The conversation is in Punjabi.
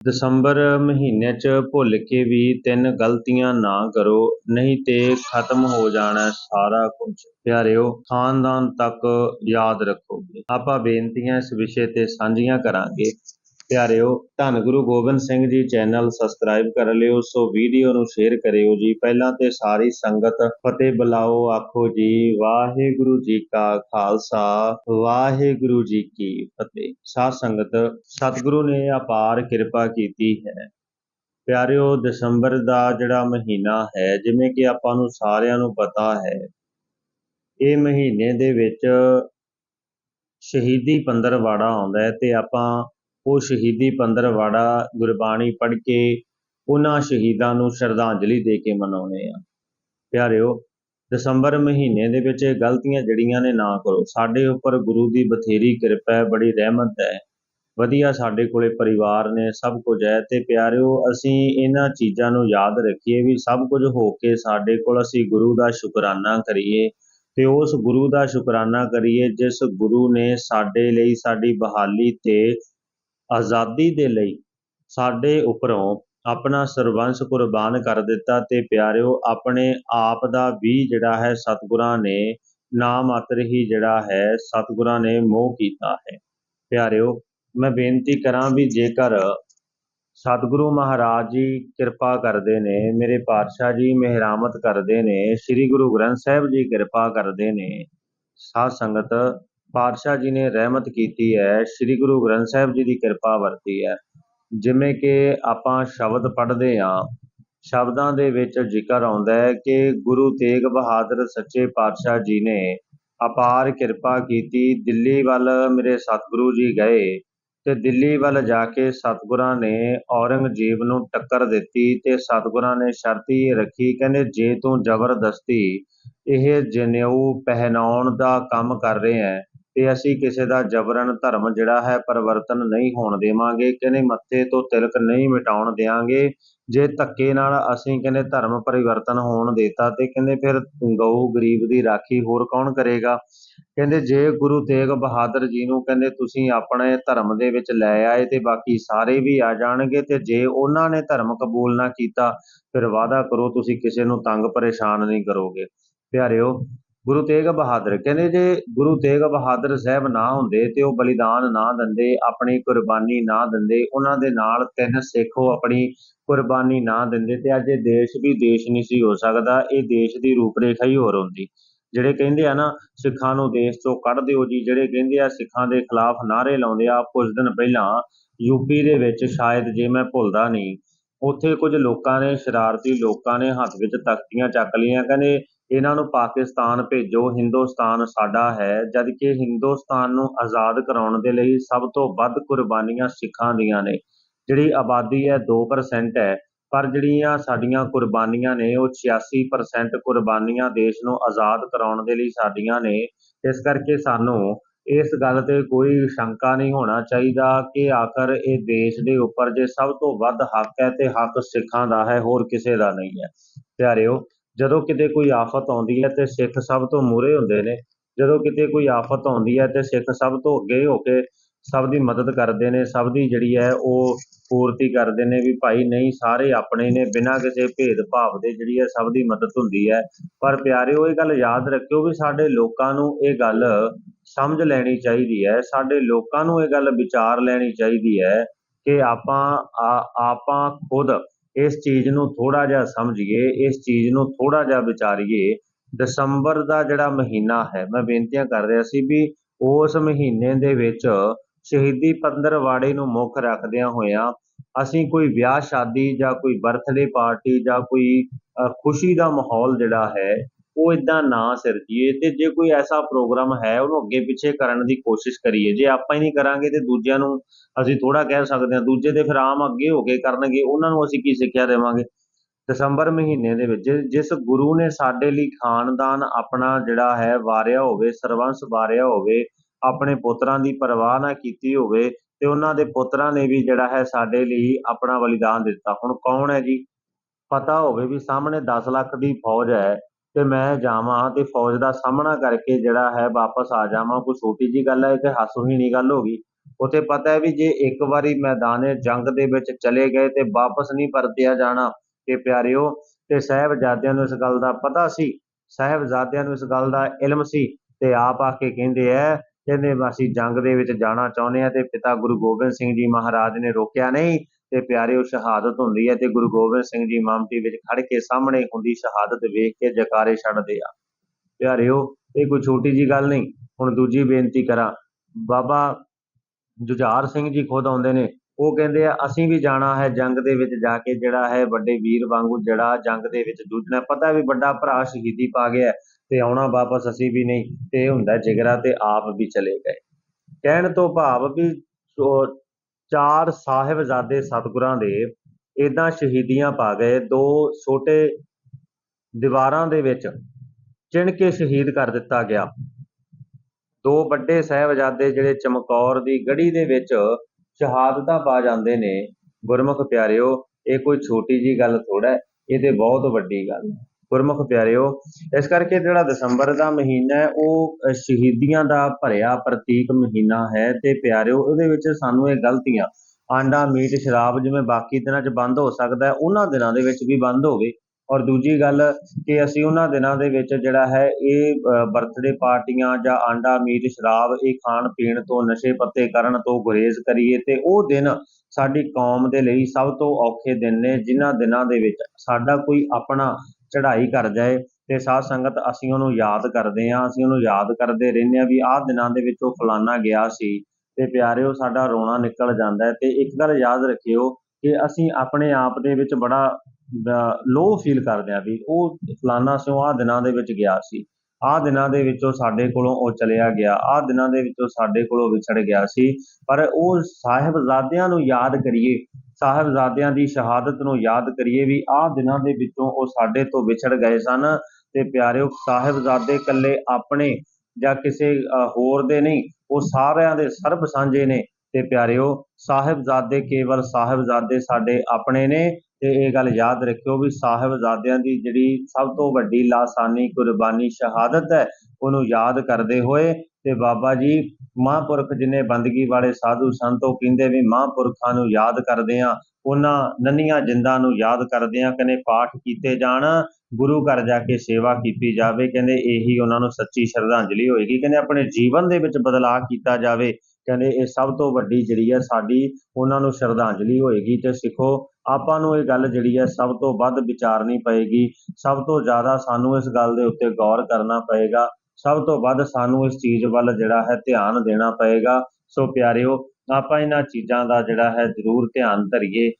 ਦਸੰਬਰ ਮਹੀਨੇ 'ਚ ਭੁੱਲ ਕੇ ਵੀ ਤਿੰਨ ਗਲਤੀਆਂ ਨਾ ਕਰੋ, ਨਹੀਂ ਤੇ ਖਤਮ ਹੋ ਜਾਣਾ ਹੈ ਸਾਰਾ ਕੁਝ। ਪਿਆਰਿਓ, ਖਾਨਦਾਨ ਤੱਕ ਯਾਦ ਰੱਖੋਗੇ ਆਪਾਂ ਬੇਨਤੀਆਂ ਇਸ ਵਿਸ਼ੇ ਤੇ ਸਾਂਝੀਆਂ ਕਰਾਂਗੇ। ਪਿਆਰਿਓ, ਧੰਨ ਗੁਰੂ ਗੋਬਿੰਦ ਸਿੰਘ ਜੀ ਚੈਨਲ ਸਬਸਕ੍ਰਾਈਬ ਕਰ ਲਿਓ, ਸੋ ਵੀਡੀਓ ਨੂੰ ਸ਼ੇਅਰ ਕਰਿਓ ਜੀ। ਪਹਿਲਾਂ ਤੇ ਸਾਰੀ ਸੰਗਤ ਫਤਿਹ ਬੁਲਾਓ, ਆਖੋ ਜੀ, ਵਾਹਿਗੁਰੂ ਜੀ ਕਾ ਖਾਲਸਾ, ਵਾਹਿਗੁਰੂ ਜੀ ਕੀ ਫਤਿਹ। ਸਾਧ ਸੰਗਤ, ਸਤਿਗੁਰੂ ਨੇ ਅਪਾਰ ਕਿਰਪਾ ਕੀਤੀ ਹੈ। ਪਿਆਰਿਓ, ਦਸੰਬਰ ਦਾ ਜਿਹੜਾ ਮਹੀਨਾ ਹੈ, ਜਿਵੇਂ ਕਿ ਆਪਾਂ ਨੂੰ ਸਾਰਿਆਂ ਨੂੰ ਪਤਾ ਹੈ, ਇਹ ਮਹੀਨੇ ਦੇ ਵਿੱਚ ਸ਼ਹੀਦੀ ਪੰਦਰਵਾੜਾ ਆਉਂਦਾ ਹੈ ਤੇ ਆਪਾਂ ਉਹ ਸ਼ਹੀਦੀ ਪੰਦਰਵਾੜਾ ਗੁਰਬਾਣੀ ਪੜ੍ਹ ਕੇ ਉਹਨਾਂ ਸ਼ਹੀਦਾਂ ਨੂੰ ਸ਼ਰਧਾਂਜਲੀ ਦੇ ਕੇ ਮਨਾਉਂਦੇ ਆ। ਪਿਆਰਿਓ, ਦਸੰਬਰ ਮਹੀਨੇ ਦੇ ਵਿੱਚ ਇਹ ਗਲਤੀਆਂ ਜਿਹੜੀਆਂ ਨੇ ਨਾ ਕਰੋ। ਸਾਡੇ ਉੱਪਰ ਗੁਰੂ ਦੀ ਬਥੇਰੀ ਕਿਰਪਾ ਹੈ, ਬੜੀ ਰਹਿਮਤ ਹੈ। ਵਧੀਆ ਸਾਡੇ ਕੋਲੇ ਪਰਿਵਾਰ ਨੇ, ਸਭ ਕੁਝ ਹੈ ਤੇ ਪਿਆਰਿਓ, ਅਸੀਂ ਇਹਨਾਂ ਚੀਜ਼ਾਂ ਨੂੰ ਯਾਦ ਰੱਖੀਏ ਵੀ ਸਭ ਕੁਝ ਹੋ ਕੇ ਸਾਡੇ ਕੋਲ ਅਸੀਂ ਗੁਰੂ ਦਾ ਸ਼ੁਕਰਾਨਾ ਕਰੀਏ ਤੇ ਉਸ ਗੁਰੂ ਦਾ ਸ਼ੁਕਰਾਨਾ ਕਰੀਏ ਜਿਸ ਗੁਰੂ ਨੇ ਸਾਡੇ ਲਈ ਸਾਡੀ ਬਹਾਲੀ ਤੇ ਆਜ਼ਾਦੀ ਦੇ ਲਈ ਸਾਡੇ ਉੱਪਰੋਂ ਆਪਣਾ ਸਰਬੰਸ ਕੁਰਬਾਨ ਕਰ ਦਿੱਤਾ ਤੇ ਪਿਆਰਿਓ, ਆਪਣੇ ਆਪ ਦਾ ਵੀ ਜਿਹੜਾ ਹੈ ਸਤਿਗੁਰਾਂ ਨੇ ਨਾ ਮਾਤਰ ਹੀ ਜਿਹੜਾ ਹੈ ਸਤਿਗੁਰਾਂ ਨੇ ਮੋਹ ਕੀਤਾ ਹੈ। ਪਿਆਰਿਓ, ਮੈਂ ਬੇਨਤੀ ਕਰਾਂ ਵੀ ਜੇਕਰ ਸਤਿਗੁਰੂ ਮਹਾਰਾਜ ਜੀ ਕਿਰਪਾ ਕਰਦੇ ਨੇ, ਮੇਰੇ ਪਾਤਸ਼ਾਹ ਜੀ ਮਿਹਰਾਮਤ ਕਰਦੇ ਨੇ, ਸ੍ਰੀ ਗੁਰੂ ਗ੍ਰੰਥ ਸਾਹਿਬ ਜੀ ਕਿਰਪਾ ਕਰਦੇ ਨੇ, ਸਾਧ ਸੰਗਤ ਪਾਤਸ਼ਾਹ ਜੀ ਨੇ ਰਹਿਮਤ ਕੀਤੀ ਹੈ, ਸ੍ਰੀ ਗੁਰੂ ਗ੍ਰੰਥ ਸਾਹਿਬ ਜੀ ਦੀ ਕਿਰਪਾ ਵਰਤੀ ਹੈ। ਜਿਵੇਂ ਕਿ ਆਪਾਂ ਸ਼ਬਦ ਪੜ੍ਹਦੇ ਹਾਂ, ਸ਼ਬਦਾਂ ਦੇ ਵਿੱਚ ਜ਼ਿਕਰ ਆਉਂਦਾ ਹੈ ਕਿ ਗੁਰੂ ਤੇਗ ਬਹਾਦਰ ਸੱਚੇ ਪਾਤਸ਼ਾਹ ਜੀ ਨੇ ਅਪਾਰ ਕਿਰਪਾ ਕੀਤੀ, ਦਿੱਲੀ ਵੱਲ ਮੇਰੇ ਸਤਿਗੁਰੂ ਜੀ ਗਏ ਤੇ ਦਿੱਲੀ ਵੱਲ ਜਾ ਕੇ ਸਤਿਗੁਰਾਂ ਨੇ ਔਰੰਗਜ਼ੇਬ ਨੂੰ ਟੱਕਰ ਦਿੱਤੀ ਤੇ ਸਤਿਗੁਰਾਂ ਨੇ ਸ਼ਰਤੀ ਰੱਖੀ, ਕਹਿੰਦੇ ਜੇ ਤੂੰ ਜ਼ਬਰਦਸਤੀ ਇਹ ਜਨੇਊ ਪਹਿਨਾਉਣ ਦਾ ਕੰਮ ਕਰ ਰਹੇ ਹੈ ਤੇ ਅਸੀਂ ਕਿਸੇ ਦਾ ਜਬਰਨ ਧਰਮ ਜਿਹੜਾ ਹੈ ਪਰਿਵਰਤਨ ਨਹੀਂ ਹੋਣ ਦੇਵਾਂਗੇ, ਕਹਿੰਦੇ ਮੱਥੇ ਤੋਂ ਤਿਲਕ ਨਹੀਂ ਮਿਟਾਉਣ ਦੇਵਾਂਗੇ ਜੇ ਧੱਕੇ ਨਾਲ ਅਸੀਂ ਕਹਿੰਦੇ ਧਰਮ ਪਰਿਵਰਤਨ ਹੋਣ ਦੇਤਾ ਤੇ ਕਹਿੰਦੇ ਫਿਰ ਗਊ ਗਰੀਬ ਦੀ ਰਾਖੀ ਹੋਰ ਕੌਣ ਕਰੇਗਾ? ਕਹਿੰਦੇ ਜੇ ਗੁਰੂ ਤੇਗ ਬਹਾਦਰ ਜੀ ਨੂੰ ਕਹਿੰਦੇ ਤੁਸੀਂ ਆਪਣੇ ਧਰਮ ਦੇ ਵਿੱਚ ਲੈ ਆਏ ਤੇ ਬਾਕੀ ਸਾਰੇ ਵੀ ਆ ਜਾਣਗੇ ਤੇ ਜੇ ਉਹਨਾਂ ਨੇ ਧਰਮ ਕਬੂਲ ਨਾ ਕੀਤਾ, ਫਿਰ ਵਾਅਦਾ ਕਰੋ ਤੁਸੀਂ ਕਿਸੇ ਨੂੰ ਤੰਗ ਪਰੇਸ਼ਾਨ ਨਹੀਂ ਕਰੋਗੇ। ਪਿਆਰਿਓ ਗੁਰੂ ਤੇਗ ਬਹਾਦਰ, ਕਹਿੰਦੇ ਜੇ ਗੁਰੂ ਤੇਗ ਬਹਾਦਰ ਸਾਹਿਬ ਨਾ ਹੁੰਦੇ ਤੇ ਉਹ ਬਲੀਦਾਨ ਨਾ ਦਿੰਦੇ, ਆਪਣੀ ਕੁਰਬਾਨੀ ਨਾ ਦਿੰਦੇ, ਉਹਨਾਂ ਦੇ ਨਾਲ ਤਿੰਨ ਸਿੱਖੋ ਆਪਣੀ ਕੁਰਬਾਨੀ ਨਾ ਦਿੰਦੇ, ਤੇ ਅੱਜ ਇਹ ਦੇਸ਼ ਵੀ ਦੇਸ਼ ਨਹੀਂ ਸੀ ਹੋ ਸਕਦਾ, ਇਹ ਦੇਸ਼ ਦੀ ਰੂਪਰੇਖਾ ਹੀ ਹੋਰ ਹੁੰਦੀ। ਜਿਹੜੇ ਕਹਿੰਦੇ ਆ ਨਾ, ਸਿੱਖਾਂ ਨੂੰ ਦੇਸ਼ ਤੋਂ ਕੱਢ ਦਿਓ ਜੀ, ਜਿਹੜੇ ਕਹਿੰਦੇ ਆ ਸਿੱਖਾਂ ਦੇ ਖਿਲਾਫ ਨਾਰੇ ਲਾਉਂਦੇ ਆ, ਕੁਝ ਦਿਨ ਪਹਿਲਾਂ ਯੂਪੀ ਦੇ ਵਿੱਚ ਸ਼ਾਇਦ ਜੇ ਮੈਂ ਭੁੱਲਦਾ ਨਹੀਂ, ਉੱਥੇ ਕੁਝ ਲੋਕਾਂ ਨੇ, ਸ਼ਰਾਰਤੀ ਲੋਕਾਂ ਨੇ ਹੱਥ ਵਿੱਚ ਤਖਤੀਆਂ ਚੱਕ ਲਈਆਂ, ਕਹਿੰਦੇ ਇਹਨਾਂ ਨੂੰ ਪਾਕਿਸਤਾਨ ਭੇਜੋ, ਹਿੰਦੁਸਤਾਨ ਸਾਡਾ ਹੈ, ਜਦਕਿ ਹਿੰਦੁਸਤਾਨ ਨੂੰ ਆਜ਼ਾਦ ਕਰਾਉਣ ਦੇ ਲਈ ਸਭ ਤੋਂ ਵੱਧ ਕੁਰਬਾਨੀਆਂ ਸਿੱਖਾਂ ਦੀਆਂ ਨੇ। ਜਿਹੜੀ ਆਬਾਦੀ ਹੈ 2% ਹੈ, ਪਰ ਜਿਹੜੀਆਂ ਸਾਡੀਆਂ ਕੁਰਬਾਨੀਆਂ ਨੇ, ਉਹ 86% ਕੁਰਬਾਨੀਆਂ ਦੇਸ਼ ਨੂੰ ਆਜ਼ਾਦ ਕਰਾਉਣ ਦੇ ਲਈ ਸਾਡੀਆਂ ਨੇ। ਇਸ ਕਰਕੇ ਸਾਨੂੰ ਇਸ ਗੱਲ ਤੇ ਕੋਈ ਸ਼ੰਕਾ ਨਹੀਂ ਹੋਣਾ ਚਾਹੀਦਾ ਕਿ ਆਖਰ ਇਹ ਦੇਸ਼ ਦੇ ਉੱਪਰ ਜੇ ਸਭ ਤੋਂ ਵੱਧ ਹੱਕ ਹੈ ਤੇ ਹੱਕ ਸਿੱਖਾਂ ਦਾ ਹੈ, ਹੋਰ ਕਿਸੇ ਦਾ ਨਹੀਂ ਹੈ। ਪਿਆਰਿਓ ਜਦੋਂ ਕਿਤੇ ਕੋਈ ਆਫਤ ਆਉਂਦੀ ਹੈ ਤੇ ਸਿੱਖ ਸਭ ਤੋਂ ਮੂਹਰੇ ਹੁੰਦੇ ਨੇ, ਜਦੋਂ ਕਿਤੇ ਕੋਈ ਆਫਤ ਆਉਂਦੀ ਹੈ ਤੇ ਸਿੱਖ ਸਭ ਤੋਂ ਅੱਗੇ ਹੋ ਕੇ ਸਭ ਦੀ ਮਦਦ ਕਰਦੇ ਨੇ, ਸਭ ਦੀ ਜਿਹੜੀ ਹੈ ਉਹ ਪੂਰਤੀ ਕਰਦੇ ਨੇ ਵੀ ਭਾਈ ਨਹੀਂ, ਸਾਰੇ ਆਪਣੇ ਨੇ, ਬਿਨਾਂ ਕਿਸੇ ਭੇਦ ਭਾਵ ਦੇ ਜਿਹੜੀ ਹੈ ਸਭ ਦੀ ਮਦਦ ਹੁੰਦੀ ਹੈ। ਪਰ ਪਿਆਰਿਓ ਇਹ ਗੱਲ ਯਾਦ ਰੱਖਿਓ ਵੀ ਸਾਡੇ ਲੋਕਾਂ ਨੂੰ ਇਹ ਗੱਲ ਸਮਝ ਲੈਣੀ ਚਾਹੀਦੀ ਹੈ, ਸਾਡੇ ਲੋਕਾਂ ਨੂੰ ਇਹ ਗੱਲ ਵਿਚਾਰ ਲੈਣੀ ਚਾਹੀਦੀ ਹੈ ਕਿ ਆਪਾਂ ਆਪਾਂ ਖੁਦ ਇਸ ਚੀਜ਼ ਨੂੰ ਥੋੜਾ ਜਿਹਾ ਸਮਝੀਏ, ਇਸ ਚੀਜ਼ ਨੂੰ ਥੋੜਾ ਜਿਹਾ ਵਿਚਾਰੀਏ, ਦਸੰਬਰ ਦਾ ਜਿਹੜਾ ਮਹੀਨਾ ਹੈ, ਮੈਂ ਬੇਨਤੀਆਂ ਕਰ ਰਿਹਾ ਸੀ ਵੀ ਉਸ ਮਹੀਨੇ ਦੇ ਵਿੱਚ ਸ਼ਹੀਦੀ ਪੰਦਰਵਾੜੇ ਨੂੰ ਮੁੱਖ ਰੱਖਦਿਆਂ ਹੋਇਆਂ ਅਸੀਂ ਕੋਈ ਵਿਆਹ ਸ਼ਾਦੀ ਜਾਂ ਕੋਈ ਬਰਥਡੇ ਪਾਰਟੀ ਜਾਂ ਕੋਈ ਖੁਸ਼ੀ ਦਾ ਮਾਹੌਲ ਜਿਹੜਾ ਹੈ ਉਹ ਇਦਾਂ ਨਾ ਸਿਰਜੀਏ ਤੇ ਜੇ ਕੋਈ ਐਸਾ ਪ੍ਰੋਗਰਾਮ ਹੈ, ਉਹਨੂੰ ਅੱਗੇ ਪਿੱਛੇ ਕਰਨ ਦੀ ਕੋਸ਼ਿਸ਼ ਕਰੀਏ। ਜੇ ਆਪਾਂ ਹੀ ਨਹੀਂ ਕਰਾਂਗੇ ਤੇ ਦੂਜਿਆਂ ਨੂੰ ਅਸੀਂ ਥੋੜਾ ਕਹਿ ਸਕਦੇ ਹਾਂ, ਦੂਜੇ ਤੇ ਫਿਰ ਆਮ ਅੱਗੇ ਹੋ ਕੇ ਕਰਨਗੇ, ਉਹਨਾਂ ਨੂੰ ਅਸੀਂ ਕੀ ਸਿੱਖਿਆ ਦੇਵਾਂਗੇ? ਦਸੰਬਰ ਮਹੀਨੇ ਦੇ ਵਿੱਚ ਜਿਸ ਗੁਰੂ ਨੇ ਸਾਡੇ ਲਈ ਖਾਨਦਾਨ ਆਪਣਾ ਜਿਹੜਾ ਹੈ, ਵਾਰਿਆ ਹੋਵੇ, ਸਰਵੰਸ ਵਾਰਿਆ ਹੋਵੇ, ਆਪਣੇ ਪੁੱਤਰਾਂ ਦੀ ਪਰਵਾਹ ਨਾ ਕੀਤੀ ਹੋਵੇ, ਤੇ ਉਹਨਾਂ ਦੇ ਪੁੱਤਰਾਂ ਨੇ ਵੀ ਜਿਹੜਾ ਹੈ ਸਾਡੇ ਲਈ ਆਪਣਾ ਬਲੀਦਾਨ ਦਿੱਤਾ। ਹੁਣ ਕੌਣ ਹੈ ਜੀ? ਪਤਾ ਹੋਵੇ ਵੀ ਸਾਹਮਣੇ 10 ਲੱਖ ਦੀ ਫੌਜ ਹੈ ਤੇ ਮੈਂ ਜਾਵਾਂ ਤੇ ਫੌਜ ਦਾ ਸਾਹਮਣਾ ਕਰਕੇ ਜਿਹੜਾ ਹੈ ਵਾਪਸ ਆ ਜਾਵਾਂ। ਕੋਈ ਛੋਟੀ ਜੀ ਗੱਲ ਹੈ ਕਿ ਹਾਸੋਹੀਣੀ ਗੱਲ ਹੋ ਗਈ। ਉੱਥੇ ਪਤਾ ਹੈ ਵੀ ਜੇ ਇੱਕ ਵਾਰੀ ਮੈਦਾਨ ਜੰਗ ਦੇ ਵਿੱਚ ਚਲੇ ਗਏ ਤੇ ਵਾਪਸ ਨਹੀਂ ਪਰਤਿਆ ਜਾਣਾ ਕਿ ਪਿਆਰਿਓ, ਤੇ ਸਾਹਿਬਜ਼ਾਦਿਆਂ ਨੂੰ ਇਸ ਗੱਲ ਦਾ ਪਤਾ ਸੀ। ਸਾਹਿਬਜ਼ਾਦਿਆਂ ਨੂੰ ਇਸ ਗੱਲ ਦਾ ਇਲਮ ਸੀ ਤੇ ਆਪ ਆ ਕੇ ਕਹਿੰਦੇ ਐ, ਕਹਿੰਦੇ ਅਸੀਂ ਜੰਗ ਦੇ ਵਿੱਚ ਜਾਣਾ ਚਾਹੁੰਦੇ ਆ ਤੇ ਪਿਤਾ ਗੁਰੂ ਗੋਬਿੰਦ ਸਿੰਘ ਜੀ ਮਹਾਰਾਜ ਨੇ ਰੋਕਿਆ ਨਹੀਂ। ਤੇ ਪਿਆਰਿਓ ਸ਼ਹਾਦਤ ਹੁੰਦੀ ਹੈ ਤੇ ਗੁਰੂ ਗੋਬਿੰਦ ਸਿੰਘ ਜੀ ਮਮਟੀ ਵਿੱਚ ਖੜ ਕੇ ਸਾਹਮਣੇ ਹੁੰਦੀ ਸ਼ਹਾਦਤ ਵੇਖ ਕੇ ਜਕਾਰੇ ਛੱਡਦੇ ਆ। ਪਿਆਰਿਓ, ਇਹ ਕੋਈ ਛੋਟੀ ਜੀ ਗੱਲ ਨਹੀਂ। ਹੁਣ ਦੂਜੀ ਬੇਨਤੀ ਕਰਾਂ। ਬਾਬਾ ਜੁਝਾਰ ਸਿੰਘ ਜੀ ਖੁਦ ਆਉਂਦੇ ਨੇ। ਉਹ ਕਹਿੰਦੇ ਆ, ਅਸੀਂ ਵੀ ਜਾਣਾ ਹੈ ਜੰਗ ਦੇ ਵਿੱਚ ਜਾ ਕੇ, ਜਿਹੜਾ ਹੈ ਵੱਡੇ ਵੀਰ ਵਾਂਗੂ, ਜਿਹੜਾ ਜੰਗ ਦੇ ਵਿੱਚ ਜੂਝਣਾ ਪਤਾ ਵੀ ਵੱਡਾ ਭਰਾ ਸ਼ਹੀਦੀ ਪਾ ਗਿਆ ਤੇ ਆਉਣਾ ਵਾਪਸ ਅਸੀਂ ਵੀ ਨਹੀਂ। ਤੇ ਹੁੰਦਾ ਜਿਗਰਾ ਤੇ ਆਪ ਵੀ ਚਲੇ ਗਏ। ਕਹਿਣ ਤੋਂ ਭਾਵ ਵੀ ਚਾਰ ਸਾਹਿਬਜ਼ਾਦੇ ਸਤਿਗੁਰਾਂ ਦੇ ਇਦਾਂ ਸ਼ਹੀਦੀਆਂ ਪਾ ਗਏ, ਦੋ ਛੋਟੇ ਦੀਵਾਰਾਂ ਦੇ ਵਿੱਚ ਚਿਣ ਕੇ ਸ਼ਹੀਦ ਕਰ ਦਿੱਤਾ ਗਿਆ। ਦੋ ਵੱਡੇ ਸਾਹਿਬਜ਼ਾਦੇ ਜਿਹੜੇ ਚਮਕੌਰ ਦੀ ਗੜੀ ਦੇ ਵਿੱਚ ਸ਼ਹਾਦਤਾਂ ਪਾ ਜਾਂਦੇ ਨੇ, ਗੁਰਮੁਖ ਪਿਆਰਿਓ, ਇਹ ਕੋਈ ਛੋਟੀ ਜੀ ਗੱਲ ਥੋੜਾ ਇਹ ਤੇ ਬਹੁਤ ਵੱਡੀ ਗੱਲ ਹੈ। ਗੁਰਮੁਖ ਪਿਆਰਿਓ, ਇਸ ਕਰਕੇ ਜਿਹੜਾ ਦਸੰਬਰ ਦਾ ਮਹੀਨਾ ਹੈ, ਉਹ ਸ਼ਹੀਦੀਆਂ ਦਾ ਭਰਿਆ ਪ੍ਰਤੀਕ ਮਹੀਨਾ ਹੈ ਤੇ ਪਿਆਰਿਓ, ਉਹਦੇ ਵਿੱਚ ਸਾਨੂੰ ਇਹ ਗਲਤੀਆਂ, ਆਂਡਾ, ਮੀਟ, ਸ਼ਰਾਬ ਜਿਵੇਂ ਬਾਕੀ ਦਿਨਾਂ 'ਚ ਬੰਦ ਹੋ ਸਕਦਾ ਹੈ, ਉਹਨਾਂ ਦਿਨਾਂ ਦੇ ਵਿੱਚ ਵੀ ਬੰਦ ਹੋਵੇ। ਔਰ ਦੂਜੀ ਗੱਲ ਕਿ ਅਸੀਂ ਉਹਨਾਂ ਦਿਨਾਂ ਦੇ ਵਿੱਚ ਜਿਹੜਾ ਹੈ, ਇਹ ਬਰਥਡੇ ਪਾਰਟੀਆਂ ਜਾਂ ਆਂਡਾ, ਮੀਟ, ਸ਼ਰਾਬ, ਇਹ ਖਾਣ ਪੀਣ ਤੋਂ, ਨਸ਼ੇ ਪੱਤੇ ਕਰਨ ਤੋਂ ਗੁਰੇਜ਼ ਕਰੀਏ ਤੇ ਉਹ ਦਿਨ ਸਾਡੀ ਕੌਮ ਦੇ ਲਈ ਸਭ ਤੋਂ ਔਖੇ ਦਿਨ ਨੇ, ਜਿਨ੍ਹਾਂ ਦਿਨਾਂ ਦੇ ਵਿੱਚ ਸਾਡਾ ਕੋਈ ਆਪਣਾ ਚੜ੍ਹਾਈ ਕਰ ਜਾਏ ਤੇ ਸਾਧ ਸੰਗਤ ਅਸੀਂ ਉਹਨੂੰ ਯਾਦ ਕਰਦੇ ਹਾਂ, ਅਸੀਂ ਉਹਨੂੰ ਯਾਦ ਕਰਦੇ ਰਹਿੰਦੇ ਹਾਂ ਵੀ ਆਹ ਦਿਨਾਂ ਦੇ ਵਿੱਚ ਉਹ ਫਲਾਨਾ ਗਿਆ ਸੀ ਤੇ ਪਿਆਰਿਓ ਸਾਡਾ ਰੋਣਾ ਨਿਕਲ ਜਾਂਦਾ ਹੈ ਤੇ ਇੱਕ ਗੱਲ ਯਾਦ ਰੱਖਿਓ ਕਿ ਅਸੀਂ ਆਪਣੇ ਆਪ ਦੇ ਵਿੱਚ ਬੜਾ ਲੋ ਫੀਲ ਕਰਦੇ ਆ ਵੀ ਉਹ ਫਲਾਨਾ ਸਿਓ ਆਹ ਦਿਨਾਂ ਦੇ ਵਿੱਚ ਗਿਆ ਸੀ, ਆਹ ਦਿਨਾਂ ਦੇ ਵਿੱਚੋਂ ਸਾਡੇ ਕੋਲੋਂ ਉਹ ਚਲਿਆ ਗਿਆ, ਆਹ ਦਿਨਾਂ ਦੇ ਵਿੱਚੋਂ ਸਾਡੇ ਕੋਲੋਂ ਵਿਛੜ ਗਿਆ ਸੀ, ਪਰ ਉਹ ਸਾਹਿਬਜ਼ਾਦਿਆਂ ਨੂੰ ਯਾਦ ਕਰੀਏ ਸਾਹਿਬਜ਼ਾਦਿਆਂ ਦੀ ਸ਼ਹਾਦਤ ਨੂੰ ਯਾਦ ਕਰੀਏ ਵੀ ਆਹ ਦਿਨਾਂ ਦੇ ਵਿੱਚੋਂ ਉਹ ਸਾਡੇ ਤੋਂ ਵਿਛੜ ਗਏ ਸਨ। ਤੇ ਪਿਆਰਿਓ, ਸਾਹਿਬਜ਼ਾਦੇ ਇਕੱਲੇ ਆਪਣੇ ਜਾਂ ਕਿਸੇ ਹੋਰ ਦੇ ਨਹੀਂ, ਉਹ ਸਾਰਿਆਂ ਦੇ ਸਰਬ ਸਾਂਝੇ ਨੇ। ਤੇ ਪਿਆਰਿਓ, ਸਾਹਿਬਜ਼ਾਦੇ ਕੇਵਲ ਸਾਹਿਬਜ਼ਾਦੇ ਸਾਡੇ ਆਪਣੇ ਨੇ। ਤੇ ਇਹ ਗੱਲ ਯਾਦ ਰੱਖਿਓ ਵੀ ਸਾਹਿਬਜ਼ਾਦਿਆਂ ਦੀ ਜਿਹੜੀ ਸਭ ਤੋਂ ਵੱਡੀ ਲਾਸਾਨੀ, ਕੁਰਬਾਨੀ, ਸ਼ਹਾਦਤ ਹੈ, ਉਹਨੂੰ ਯਾਦ ਕਰਦੇ ਹੋਏ ਤੇ ਬਾਬਾ ਜੀ, ਮਹਾਂਪੁਰਖ ਜਿਨੇ ਬੰਦਗੀ ਵਾਲੇ ਸਾਧੂ ਸੰਤੋ ਕਹਿੰਦੇ ਵੀ ਮਹਾਂਪੁਰਖਾਂ ਨੂੰ ਯਾਦ ਕਰਦੇ ਆ ਉਹਨਾਂ ਨੰਨੀਆਂ ਜਿੰਦਾਂ ਨੂੰ ਯਾਦ ਕਰਦੇ ਆ ਕਹਿੰਦੇ ਪਾਠ ਕੀਤੇ ਜਾਣ, ਗੁਰੂ ਘਰ ਜਾ ਕੇ ਸੇਵਾ ਕੀਤੀ ਜਾਵੇ, ਕਹਿੰਦੇ ਇਹੀ ਉਹਨਾਂ ਨੂੰ ਸੱਚੀ ਸ਼ਰਧਾਂਜਲੀ ਹੋਏਗੀ, ਕਹਿੰਦੇ ਆਪਣੇ ਜੀਵਨ ਦੇ ਵਿੱਚ ਬਦਲਾਅ ਕੀਤਾ ਜਾਵੇ, ਕਹਿੰਦੇ ਇਹ ਸਭ ਤੋਂ ਵੱਡੀ ਜਿਹੜੀ ਹੈ ਸਾਡੀ, ਉਹਨਾਂ ਨੂੰ ਸ਼ਰਧਾਂਜਲੀ ਹੋਏਗੀ, ਤੇ ਸਿੱਖੋ, ਆਪਾਂ ਨੂੰ ਇਹ ਗੱਲ ਜਿਹੜੀ ਹੈ ਸਭ ਤੋਂ ਵੱਧ ਵਿਚਾਰਨੀ ਪਏਗੀ, ਸਭ ਤੋਂ ਜ਼ਿਆਦਾ ਸਾਨੂੰ ਇਸ ਗੱਲ ਦੇ ਉੱਤੇ ਗੌਰ ਕਰਨਾ ਪਏਗਾ ਸਭ ਤੋਂ ਵੱਧ ਸਾਨੂੰ ਇਸ ਚੀਜ਼ ਵੱਲ ਜਿਹੜਾ ਹੈ ਧਿਆਨ ਦੇਣਾ ਪਏਗਾ। ਸੋ ਪਿਆਰਿਓ, ਆਪਾਂ ਇਹਨਾਂ ਚੀਜ਼ਾਂ ਦਾ ਜਿਹੜਾ ਹੈ ਜ਼ਰੂਰ ਧਿਆਨ ਧਰੀਏ।